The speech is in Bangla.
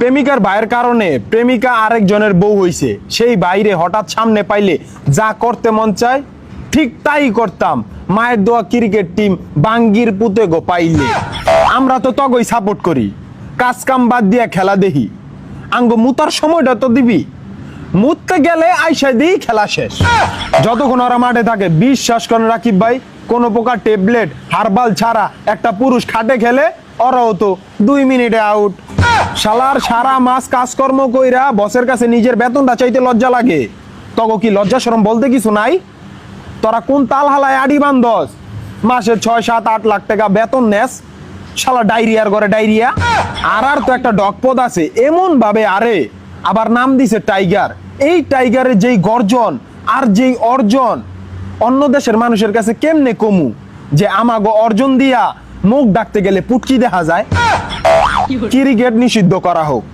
প্রেমিকার ভাইয়ের কারণে প্রেমিকা আরেকজনের বউ হইছে। সেই বাইরে হঠাৎ সামনে পাইলে যা করতে মন চায়, ঠিক তাই করতাম। মায়ের দোয়া ক্রিকেট টিম বাঙ্গির পুতে গো পাইলে। আমরা তো তগই সাপোর্ট করি। কাজ কাম বাদ দিয়া খেলা দেখি। আঙ্গ মুতার সময়টা তো দিবি। মুততে গেলে আইসা দিই খেলা শেষ। যতক্ষণ ওরা মাঠে থাকে, বিশ্বাস করেন রাকিব ভাই, কোন প্রকার ট্যাবলেট হারবাল ছাড়া একটা পুরুষ খাটে খেলে, ওরাও তো দুই মিনিটে আউট শালার সারা মাস কাজকর্ম কইরা বসের কাছে নিজের বেতনটা চাইতে লজ্জা লাগে। তগো কি লজ্জা শরম বলতে কিছু নাই? তোরা কোন তাল হালায় আডি বান্ধস? মাসে ছয়, সাত, আট লাখ টাকা বেতন নেস। শালা ডায়রিয়ার ঘরে ডায়রিয়া। আর আর তো একটা ডকপদ আছে। এমন ভাবে আরে, আবার নাম দিছে টাইগার। এই টাইগারের যেই গর্জন আর যেই অর্জন, অন্য দেশের মানুষের কাছে কেমনে কমু? যে আমাগো অর্জন দিয়া মুখ ডাকতে গেলে পুটকি দেখা যায়। ক্রিকেট নিষিদ্ধ করা হোক।